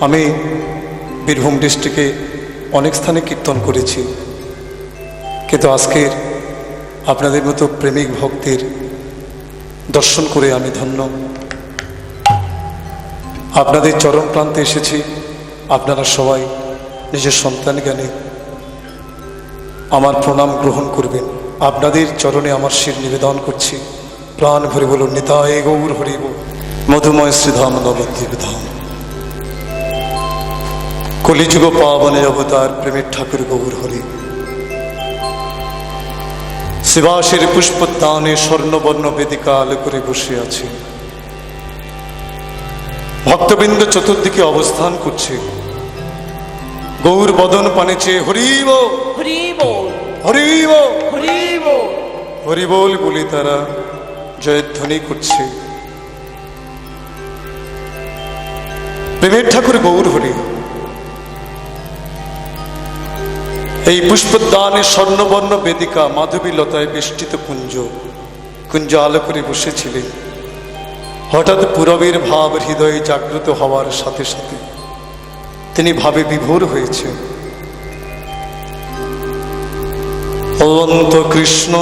আমি বীরভূম ডিস্ট্রিক্টে অনেক স্থানে কীর্তন করেছি। কিন্তু আজকের আপনাদের মতো প্রেমিক ভক্তের দর্শন করে আমি ধন্য। আপনাদের চরম প্রান্তে এসেছি। আপনারা সবাই নিজের সন্তান জ্ঞানে আমার প্রণাম গ্রহণ করবেন। আপনাদের চরণে আমার শির নিবেদন করছি। প্রাণ ভরে বলুন নিতায় গৌর হরিব। মধুময় শ্রীধাম নবদ্বীপ ধাম। কলিযুগ পাবনে অবতার প্রেমের ঠাকুর গৌর হরি শিবাসের পুষ্পদানে স্বর্ণবর্ণ বেদিকা আলো করে বসে আছে। ভক্তবৃন্দ চতুর্দিকে অবস্থান করছে। গৌর বদন পানে চেয়ে হরিব হরিব হরি বল! হরিবোল বলে! তারা জয়ধ্বনি করছে। প্রেমের ঠাকুর গৌর হরি এই পুষ্পদানে স্বর্ণবর্ণ বেদিকা মাধবী লতায় বেষ্টিত কুঞ্জ। কুঞ্জ আলো করে বসেছিলেন। হঠাৎ পুরবের ভাব হৃদয়ে জাগ্রত হওয়ার সাথে সাথে তিনি ভাবে বিভোর হয়েছে অন্ত কৃষ্ণ,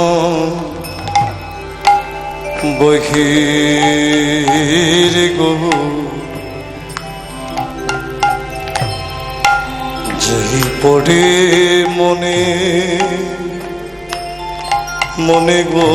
বহির গো। যেই পড়ে মনে মনে গো।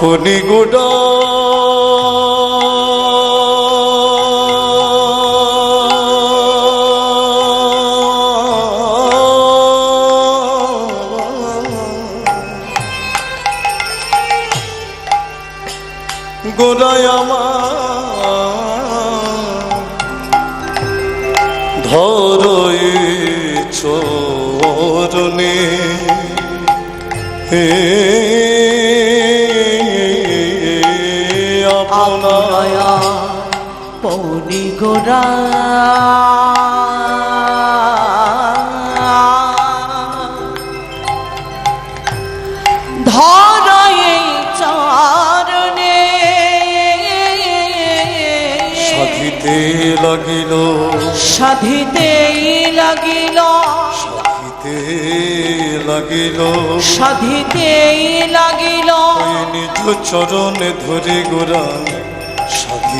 আপনি গোডা। আমার ধরই চরণে। হে ধরয়ে চরণে। সাধিতে লাগিল। সাধিতেই লাগিল। সাধিতে লাগিল। সাধিতেই লাগিল। নিজ চরণে ধরে গোরা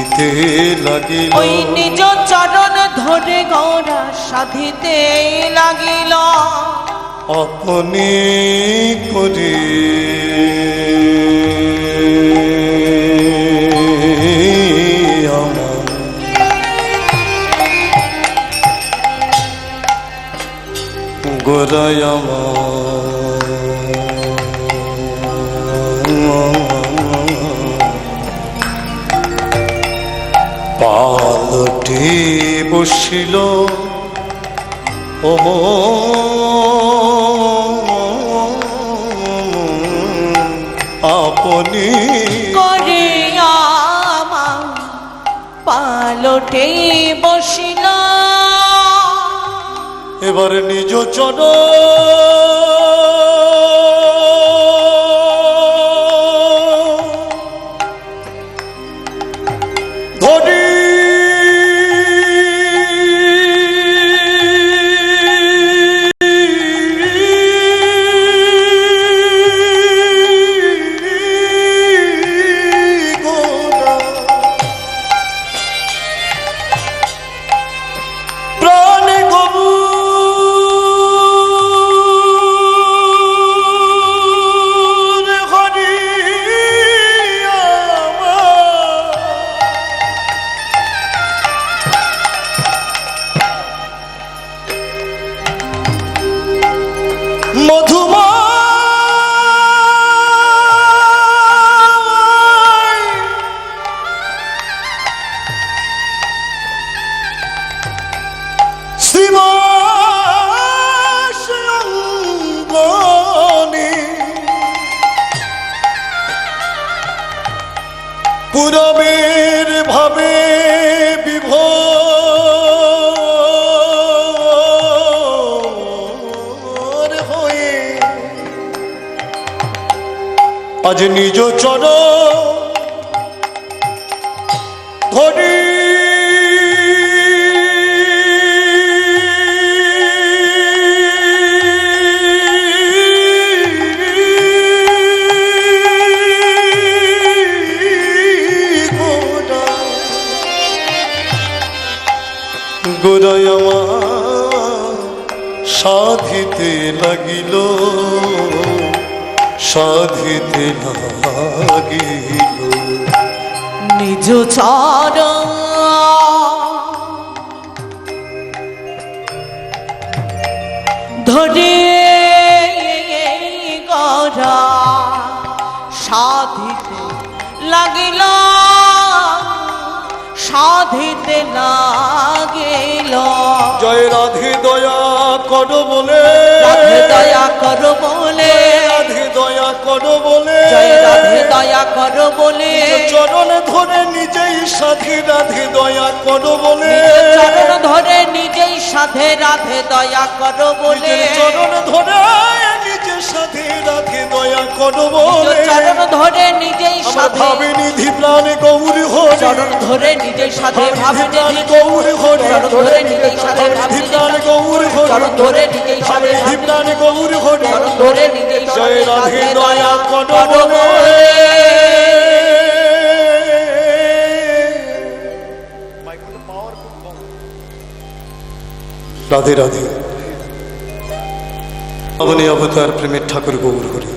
সাধিতে লাগিল। ওই নিজ চরণ ধরে গৌরা সাধিতেই লাগিল। আপনি করে। গোরাই পালটি বসিল। ও আপনি করে আমার পালটে বসিল। এবার নিজ চর আজ নিজ চর ধরি। গোড়ায় সাধিতে লাগিল। সাধিতে লাগিল নিজ চরণ ধরে গড়া সাধিতে লাগিল সাধিতে লাগিল। জয় রাধে দয়া কর বলে। রাধে দয়া করো বলে। রাধে দয়া কর বলে। জয় রাধে দয়া করো বলে। চরণ ধরে নিজেই সাধে রাধে দয়া কর বলে। চরণ ধরে নিজেই সাধে রাধে দয়া করো বলে। চরণ ধরে নিজে সাধে রাধে দয়া কর বলে। নিজেই আমার সাধে। ভাবে নিধি প্রাণে গৌরী হরে চরণ ধরে নিজেই সাধে ভাবে প্রাণে গৌরী হরে চরণ ধরে নিজেই সাধে ভাবে নিধি। প্রাণে গৌরী হরে চরণ ধরে নিজেই সাধে নিধি প্রাণে গৌরী হরে চরণ ধরে নিজেই জয় রাধে রাধে দয়া কর রাধে রাধে। অবনী অবতার প্রেমের ঠাকুর গৌর হরি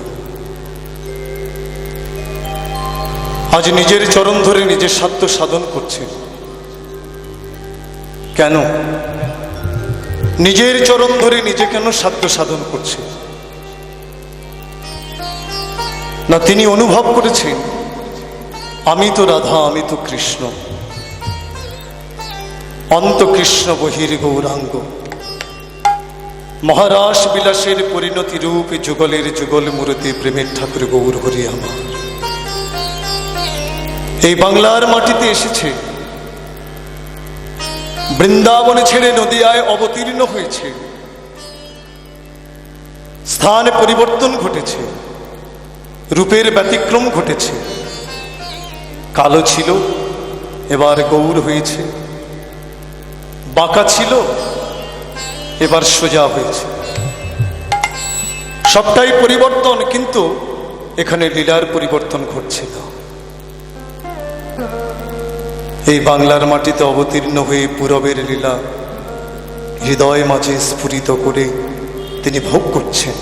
আজ নিজের চরণ ধরে নিজের সাধ্য সাধন করছে। কেন? নিজের চরণ ধরে নিজে কেন সাধ্য সাধন করছে? না, তিনি অনুভব করেছেন, আমি তো রাধা, আমি তো কৃষ্ণ। অন্ত কৃষ্ণ বহির গৌরাঙ্গ মহারাস বিলাসের পরিণতি রূপ যুগলের যুগল মূরতি প্রেমের ঠাকুর গৌর হরি আমার। এই বাংলার মাটিতে এসেছে। বৃন্দাবনে ছেড়ে নদিয়ায় অবতীর্ণ হয়েছে। স্থান পরিবর্তন ঘটেছে। রূপের ব্যতিক্রম ঘটেছে। কালো ছিল, এবার গৌর হয়েছে। বাঁকা ছিল, এবার সোজা হয়েছে। সবটাই পরিবর্তন, কিন্তু এখানে লীলার পরিবর্তন ঘটছে না এই বাংলার মাটিতে অবতীর্ণ হয়ে পূরবের লীলা হৃদয় মাঝে স্ফুরিত করে তিনি ভোগ করছেন।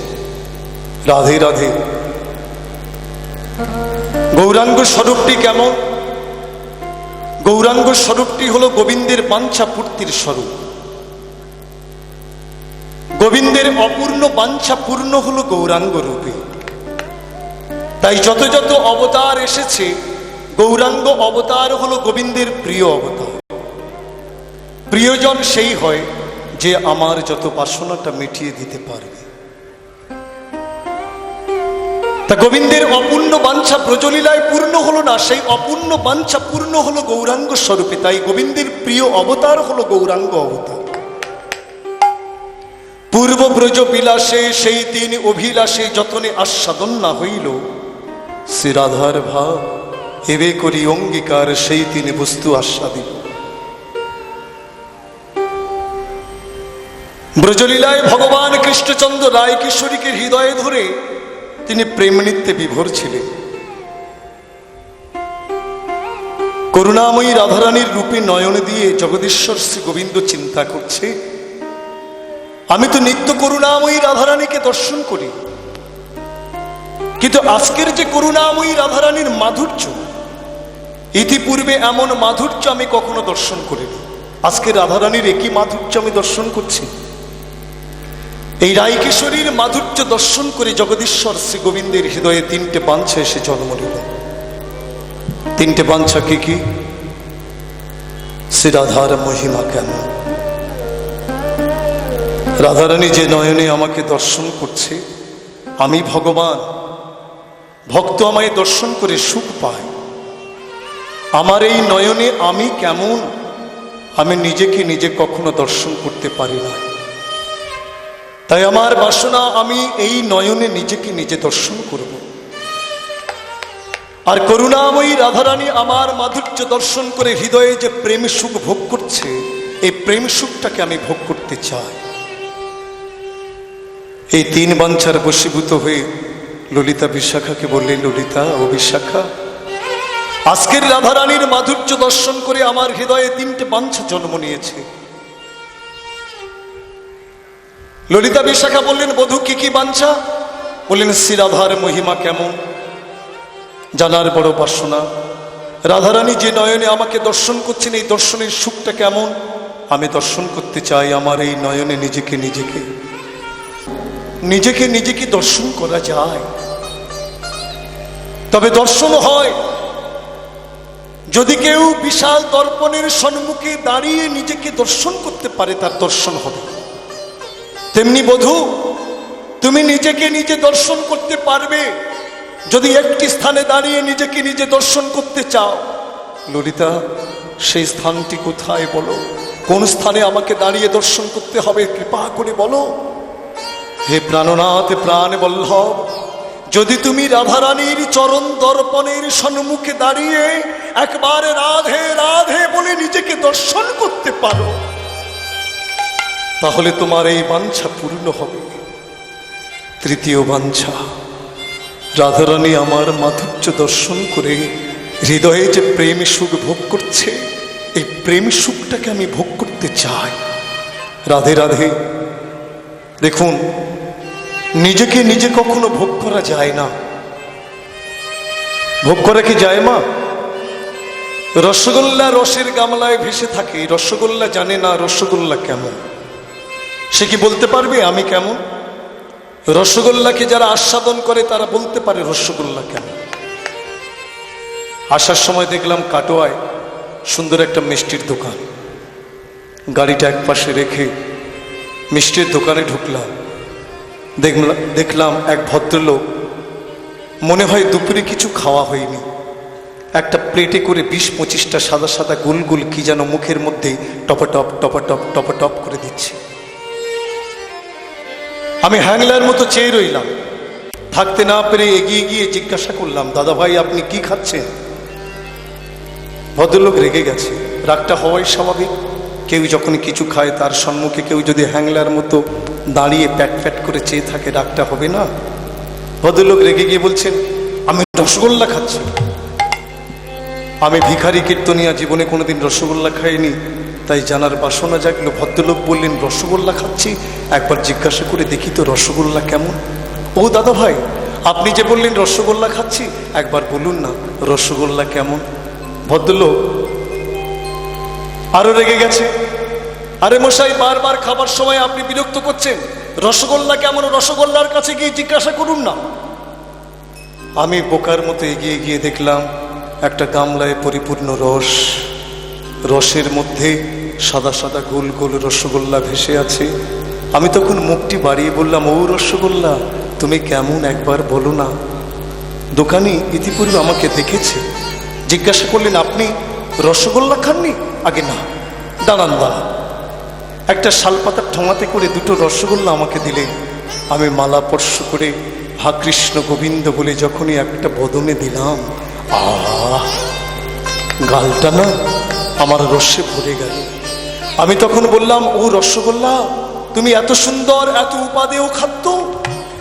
রাধে রাধে। গৌরাঙ্গ স্বরূপটি কেমন? গৌরাঙ্গ স্বরূপটি হলো গোবিন্দের বাঞ্ছা পূর্তির স্বরূপ। গোবিন্দের অপূর্ণ বাঞ্ছা পূর্ণ হলো গৌরাঙ্গ রূপে। তাই যত যত অবতার এসেছে গৌরাঙ্গ অবতার হলো গোবিন্দের প্রিয় অবতার। প্রিয়জন সেই হয় যে আমার যত বাসনাটা মিটিয়ে দিতে পারবে। তা গোবিন্দের অপূর্ণ বাঞ্ছা ব্রজলীলায় পূর্ণ হলো না, সেই অপূর্ণ বাঞ্ছা পূর্ণ হলো গৌরাঙ্গ স্বরূপে, তাই গোবিন্দের প্রিয় অবতার হলো গৌরাঙ্গ অবতার। পূর্ব ব্রজ বিলাসে সেই তিন অভিলাষে যতনে আস্বাদন না হইল, শ্রী রাধার ভাব এবে করি অঙ্গীকার সেই তিনি বস্তু আস্বাদিত। ব্রজলীলায় ভগবান কৃষ্ণচন্দ্র রায় কিশোরীকে হৃদয়ে ধরে তিনি প্রেম নৃত্যে বিভোর ছিলেন। করুণাময়ী রাধারানীর রূপে নয়ন দিয়ে জগদীশ্বর শ্রী গোবিন্দ চিন্তা করছে, আমি তো নিত্য করুণাময়ী রাধারানীকে দর্শন করি। কিন্তু আজকের যে করুণাময়ী রাধারানীর মাধুর্য ইতিপূর্বে এমন মাধুর্য আমি কখনো দর্শন করিনি। আজকে রাধারানীর একই মাধুর্য আমি দর্শন করছি। এই রায়কিশোরীর মাধুর্য দর্শন করে জগদীশ্বর শ্রী গোবিন্দের হৃদয়ে তিনটে বাঞ্ছা এসে জন্ম নিল। তিনটে বাঞ্ছা কি কি? শ্রী রাধার মহিমা কেন? রাধারানী যে নয়নে আমাকে দর্শন করছে, আমি ভগবান। ভক্ত আমায় দর্শন করে সুখ পায়। আমার এই নয়নে আমি কেমন? আমি নিজেকে নিজে কখনো দর্শন করতে পারি না। তাই আমার বাসনা, আমি এই নয়নে নিজেকে নিজে দর্শন করব। আর করুণাময়ী রাধারানী আমার মাধুর্য দর্শন করে হৃদয়ে যে প্রেম সুখ ভোগ করছে, এই প্রেম সুখটাকে আমি ভোগ করতে চাই। এই তিন বাঞ্ছার বশীভূত হয়ে ললিতা বিশাখাকে বললেন ললিতা, ও বিশাখা আজকের রাধারানীর মাধুর্য দর্শন করে আমার হৃদয়ে তিনটে বাঞ্ছা জন্ম নিয়েছে। ললিতা বিশাখা বললেন, বধূ, কি কি বাঞ্ছা? বললেন, শ্রী রাধার মহিমা কেমন? জানার বড় বাসনা। রাধারানী যে নয়নে আমাকে দর্শন করছেন, এই দর্শনের সুখটা কেমন? আমি দর্শন করতে চাই আমার এই নয়নে নিজেকে নিজেকে। নিজেকে নিজেকে দর্শন করা যায়। তবে দর্শন হয়। যদি কেউ বিশাল দর্পণের সম্মুখে দাঁড়িয়ে নিজেকে দর্শন করতে পারে, তার দর্শন হবে। তেমনি বধূ, তুমি নিজেকে নিজে দর্শন করতে পারবে। যদি একটি স্থানে দাঁড়িয়ে নিজেকে নিজে দর্শন করতে চাও, ললিতা, সেই স্থানটি কোথায় বলো? কোন স্থানে আমাকে দাঁড়িয়ে দর্শন করতে হবে, কৃপা করে বলো। হে প্রাণনাথ, প্রাণ বল্লভ যদি তুমি রাধারানীর চরণ দর্পণের সম্মুখে দাঁড়িয়ে একবার রাধে রাধে বলে নিজেকে দর্শন করতে পারো, তাহলে তোমার এই বাঞ্ছা পূর্ণ হবে। তৃতীয় বাঞ্ছা, রাধারানী আমার মাধুর্য দর্শন করে হৃদয়ে যে প্রেম সুখ ভোগ করছে, এই প্রেম সুখটাকে আমি ভোগ করতে চাই। রাধে রাধে, দেখুন নিজেকে নিজে কখনো ভোগ করা যায় না। ভোগ করা কি যায় মা? রসগোল্লা রসের গামলায় ভেসে থাকে। রসগোল্লা জানে না রসগোল্লা কেমন। সে কি বলতে পারবে আমি কেমন? রসগোল্লাকে যারা আস্বাদন করে, তারা বলতে পারে রসগোল্লা কেমন। আসার সময় দেখলাম কাটোয়ায় সুন্দর একটা মিষ্টির দোকান। গাড়িটা এক পাশে রেখে মিষ্টির দোকানে ঢুকলাম। দেখলাম এক ভদ্রলোক। মনে হয় দুপুরে কিছু খাওয়া হয়নি। একটা প্লেটে করে বিশ পঁচিশটা সাদা সাদা গোল গোল কি যেন মুখের মধ্যে টপাটপ টপাটপ টপাটপ করে দিচ্ছে। আমি হ্যাংলার মতো চেয়ে রইলাম। থাকতে না পেরে এগিয়ে গিয়ে জিজ্ঞাসা করলাম, দাদা ভাই, আপনি কি খাচ্ছেন? ভদ্রলোক রেগে গেছে। রাগটা হওয়াই স্বাভাবিক। কেউ যখন কিছু খায়, তার সম্মুখে কেউ যদি হ্যাংলার মতো দাঁড়িয়ে প্যাট প্যাট করে চেয়ে থাকে ডাকটা হবে না? ভদ্রলোক রেগে গিয়ে বলছেন, আমি রসগোল্লা খাচ্ছি। আমি ভিখারি কীর্তনিয়া জীবনে কোনোদিন রসগোল্লা খাইনি। তাই জানার বাসনা জাগলো। ভদ্রলোক বললেন, রসগোল্লা খাচ্ছি? একবার জিজ্ঞাসা করে দেখি তো রসগোল্লা কেমন? ও দাদা ভাই, আপনি যে বললেন রসগোল্লা খাচ্ছি, একবার বলুন না রসগোল্লা কেমন? ভদ্রলোক আরও রেগে গেছে। আরে মশাই, বারবার খাবার সময় আপনি বিরক্ত করছেন। রসগোল্লা কেমন? রসগোল্লার কাছে গিয়ে জিজ্ঞাসা করুন না। আমি বোকার মতো এগিয়ে গিয়ে দেখলাম একটা গামলায় পরিপূর্ণ রস। রসের মধ্যে সাদা সাদা গোল গোল রসগোল্লা ভেসে আছে। আমি তখন মুখটি বাড়িয়ে বললাম, ও রসগোল্লা, তুমি কেমন একবার বলো না। দোকানি ইতিপূর্বে আমাকে দেখেছে। জিজ্ঞাসা করলেন, আপনি রসগোল্লা খাননি? আগে না। দাঁড়ান দাঁড়ান একটা শালপাতার ঠোঙাতে করে দুটো রসগোল্লা আমাকে দিলে। আমি মালা স্পর্শ করে হা কৃষ্ণ গোবিন্দ বলে যখনই একটা বদনে দিলাম, আহ! গালটা না আমার রসে ভরে গেল। আমি তখন বললাম, ও রসগোল্লা, তুমি এত সুন্দর, এত উপাদেয় খাদ্য।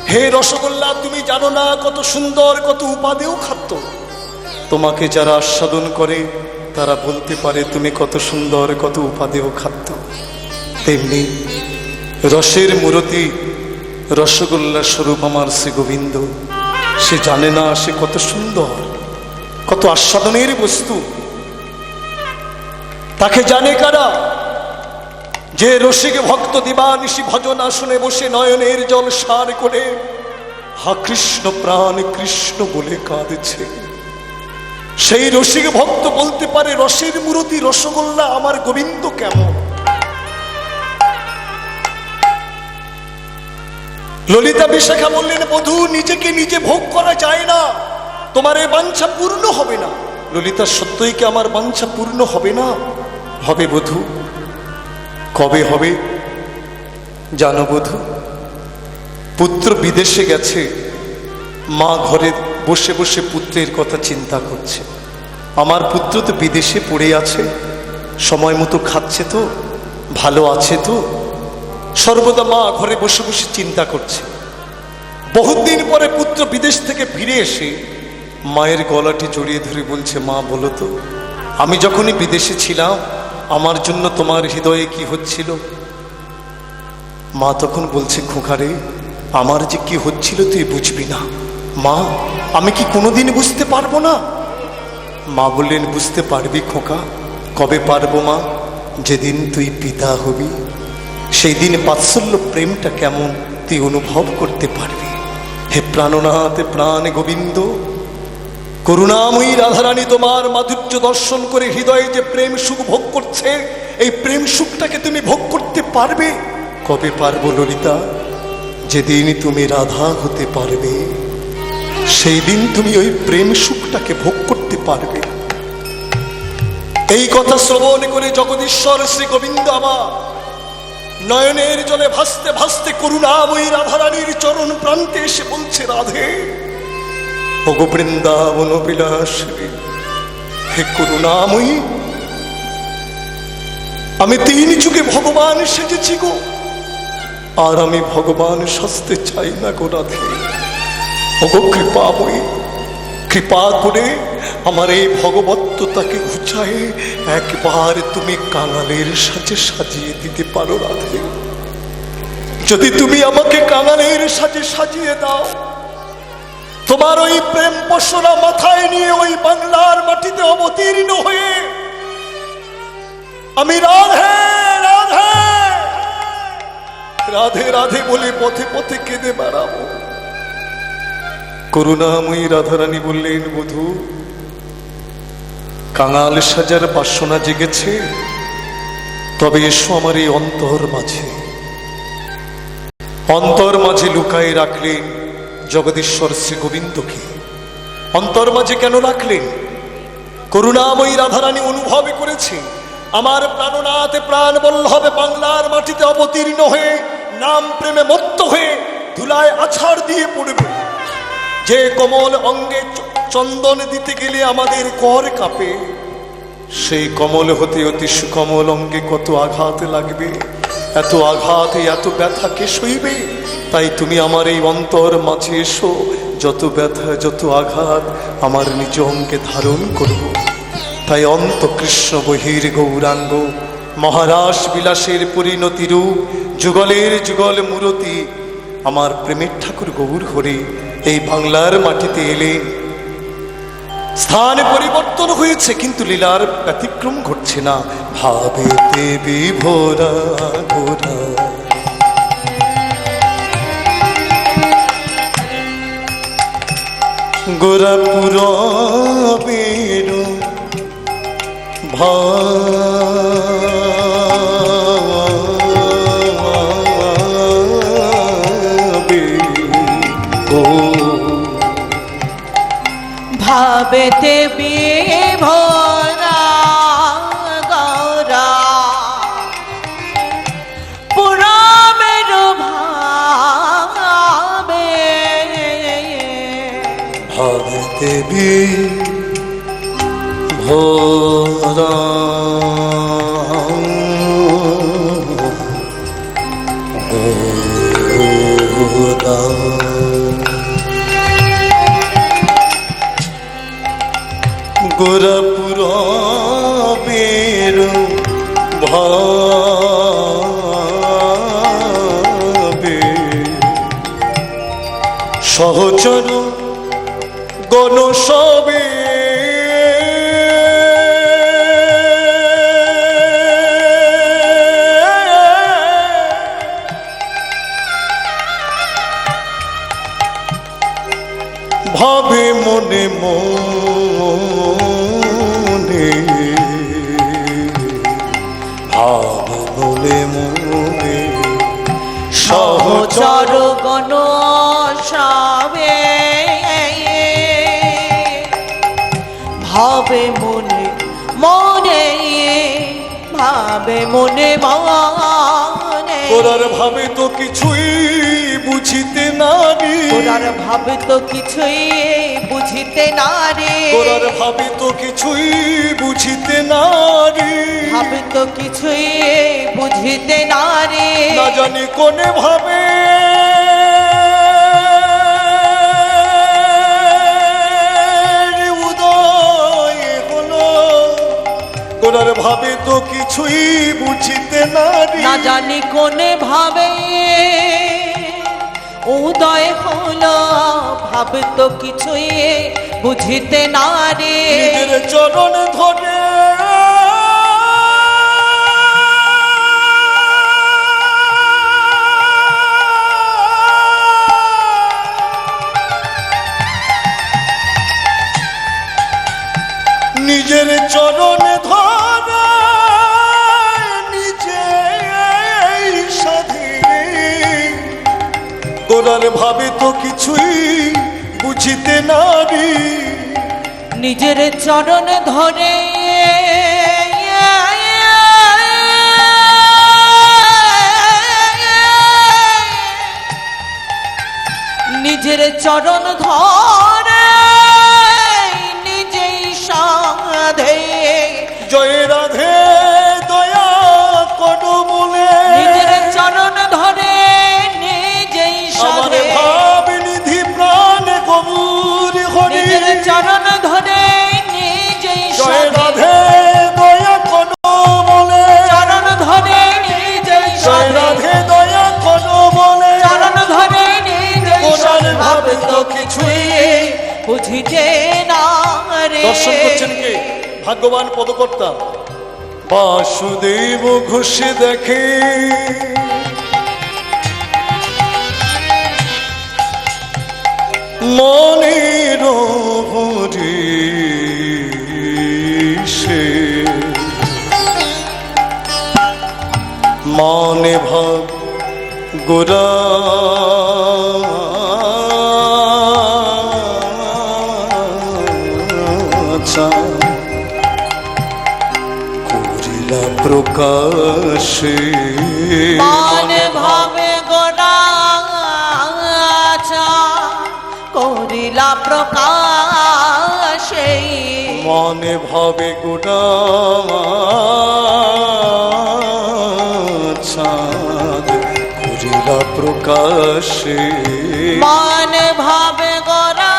হে রসগোল্লা, তুমি জানো না কত সুন্দর, কত উপাদেয় খাদ্য। তোমাকে যারা আস্বাদন করে তারা বলতে পারে, তুমি কত সুন্দর, কত উপাদেয় খাদ্য। তেমনি রসের মূরতি রসগোল্লা স্বরূপ আমার শ্রী গোবিন্দ সে জানে না সে কত সুন্দর, কত আস্বাদনের বস্তু। তাকে জানে কারা? যে রসিক ভক্ত দিবানিশি ভজন আসনে বসে নয়নের জল সার করে, হা কৃষ্ণ প্রাণ, কৃষ্ণ বলে কাঁদছে। সেই রসিক ভক্ত বলতে পারে, রসের মূরতি রসগোল্লা আমার গোবিন্দ কেমন? ললিতা বিশাখা বললেন, বধূ, নিজেকে নিজে ভোগ করা যায় না। তোমার এ বাঞ্ছা পূর্ণ হবে না। ললিতা, সত্যই কি আমার বাঞ্ছা পূর্ণ হবে না? হবে বধূ। কবে হবে? জানো বধূ, পুত্র বিদেশে গেছে, মা ঘরে বসে বসে পুত্রের কথা চিন্তা করছে। আমার পুত্র তো বিদেশে পড়ে আছে, সময় মতো খাচ্ছে তো, ভালো আছে তো। সর্বদা মা ঘরে বসে বসে চিন্তা করছে। বহুদিন পরে পুত্র বিদেশ থেকে ফিরে এসে মায়ের গলাটি জড়িয়ে ধরে বলছে, মা, বলো তো, আমি যখনই বিদেশে ছিলাম, আমার জন্য তোমার হৃদয়ে কি হচ্ছিল? মা তখন বলছে খোকারে আমার যে কি হচ্ছিল তুই বুঝবি না। মা, আমি কি কোনোদিন বুঝতে পারব না? মা বললেন, বুঝতে পারবি খোকা। কবে পারব মা? যেদিন তুই পিতা হবি সেই দিন বাৎসল্য প্রেমটা কেমন তুই অনুভব করতে পারবি। হে প্রাণনাথ প্রাণ গোবিন্দ, করুণাময়ী রাধারানী তোমার মাধুর্য দর্শন করে হৃদয়ে যে প্রেম সুখ ভোগ করছে, এই প্রেম সুখটাকে তুমি ভোগ করতে পারবে? কবে পারব ললিতা? যেদিন তুমি রাধা হতে পারবে সেই দিন তুমি ওই প্রেম সুখটাকে ভোগ করতে পারবে। এই কথা শ্রবণ করে জগদীশ্বর শ্রী গোবিন্দ আমার নয়নের জলে ভাসতে ভাসতে করুণাময়ী রাধারানীর চরণ প্রান্তে এসে বলছে, রাধে ওগো বৃন্দাবন বিলাসী হে করুণাময়ী, আমি তিন যুগে ভগবান সেজেছি গো, আর আমি ভগবান সাজতে চাই না গো রাধে। ওগো কৃপাময়ী কৃপা করে আমার এই ভগবত্বতাকে ঘুচায়ে একবার তুমি কাঙালের সাজে সাজিয়ে দিতে পারো, রাধে। যদি তুমি আমাকে কাঙালের সাজে সাজিয়ে দাও, তোমার ওই প্রেম পশরা মাথায় নিয়ে ওই বাংলার মাটিতে অবতীর্ণ হয়ে, আমি রাধে রাধে রাধে রাধে বলে পথে পথে কেঁদে বেড়াবো। করুণাময়ী রাধারানী বললেন, বধূ, কাঙাল সাজার বাসনা জেগেছে, তবে এসো আমার এই অন্তর মাঝে। অন্তর মাঝে লুকায়ে রাখলেন জগদীশ্বর শ্রী গোবিন্দকে অন্তর মাঝে কেন রাখলেন? করুণাময়ী রাধারানী অনুভব করেছে, আমার প্রাণনাথে প্রাণ বল্লভে বাংলার মাটিতে অবতীর্ণ হয়ে, নাম প্রেমে মত্ত হয়ে ধুলায় আছাড় দিয়ে পড়বে। যে কমল অঙ্গে চন্দন দিতে গেলে আমাদের কর কাঁপে, সেই কমল হতে অতি সুকমল অঙ্গে কত আঘাত লাগবে? এত আঘাতে, এত ব্যথা কে সইবে? তাই তুমি আমার এই অন্তর মাঝে এসো, যত ব্যথা, যত আঘাত আমার নিজ অঙ্গে ধারণ করব। তাই অন্ত কৃষ্ণ বহির গৌরাঙ্গ, মহারাস বিলাসের পরিণতি রূপ যুগলের যুগল মূরতি আমার প্রেমের ঠাকুর গৌর হরে এই বাংলার মাটিতে এলেন স্থান পরিবর্তন হয়েছে, কিন্তু লীলার ব্যতিক্রম ঘটছে না। ভাবে দেবী ভোরা ঘোরা গোরাপুর বেরো ভাবে ভাবেতে বিভোরা গৌরা। পুরামের ভাবে। ভাবে দেবী মনে মনে। তোরার ভাবে তো কিছুই বুঝিতে নারি তোরার ভাবে তো কিছুই বুঝিতে না রে। ওরার ভাবে তো কিছুই বুঝিতে না রে। ভাবে তো কিছুই বুঝিতে না রে। না জানি কোনে ভাবে ভাবে তো কিছুই বুঝিতে নারি। না জানি কোনে ভাবে উদয় হলো ভাবে তো কিছুই বুঝিতে না রে নিজের চরণ ধরে গোড়ার ভাবে তো কিছুই বুঝিতে নারি। নিজের চরণ ধরে নিজের চরণ ধরে ভাগ্যবান পদকর্তা। বাসুদেব ঘুষে দেখে। মনের ভরে সে। মনে ভাব গোরা প্রকাশে। মান ভাবে গোরা করিলা প্রকাশে। মনে ভাবে গোটা চাঁদ করিলা প্রকাশে। মান ভাবে গোরা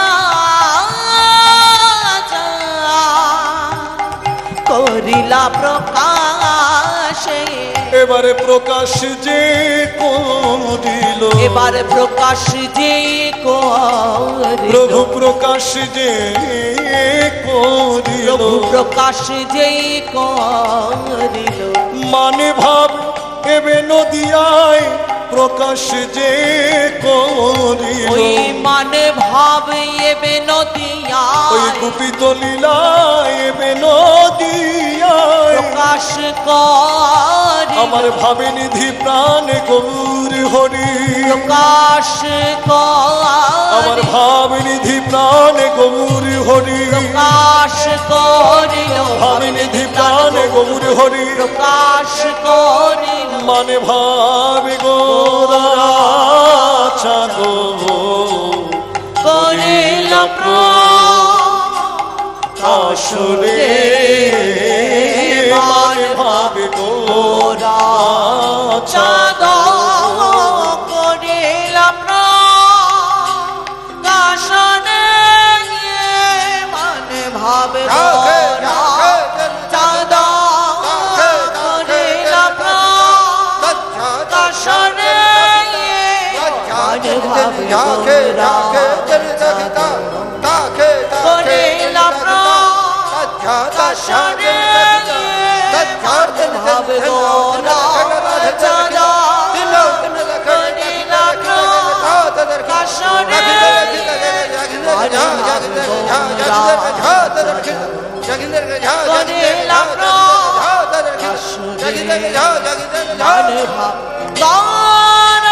করিলা প্রকাশে। এবারে প্রকাশ যে দিল এবারে প্রকাশ যে প্রভু প্রকাশ যে প্রভু প্রকাশ যে করিল। মানে ভাব এবে নদিয়ায় প্রকাশ যে করিল। ওই মানে ভাব এবে ওই নদিয়ায় গুপিত লীলায় এবে নদিয়ায়। প্রকাশ করি আমার ভাবে নিধি প্রাণ গৌর হরি। প্রকাশ আমার করি ভাবে নিধি প্রাণ গৌর হরি। প্রকাশ করিল। ভাবে নিধি প্রাণ গৌর হরি। প্রকাশ করিল। মানে ভাবে গোরা করিল মানে ভাবে তোরা চাঁদ ভাবে গোরা করিল প্রকাশনে ভাবে গোরা চাঁদ মানে গোরা চাঁদ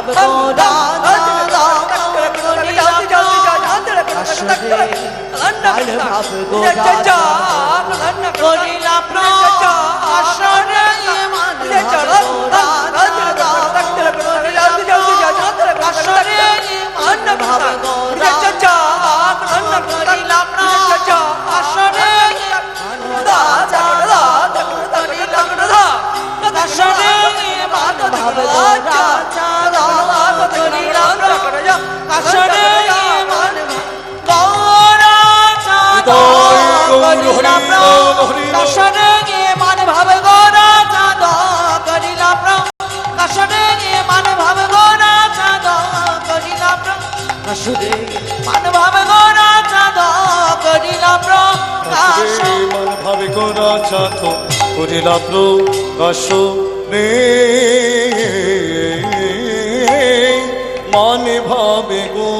গোরা ভাবে গোরা করিলাম গৌর হরি বল। দর্শনে গিয়ে মান ভাবে গোরা চাঁদ করিলাম দর্শনে গিয়ে মান ভাবে গোরা চাঁদ করিলাম দর্শনে মান ভাবে গোরা চাঁদ করিলাম আসরে মন ভাবে গোরা করিলা রে মানে ভাবে গো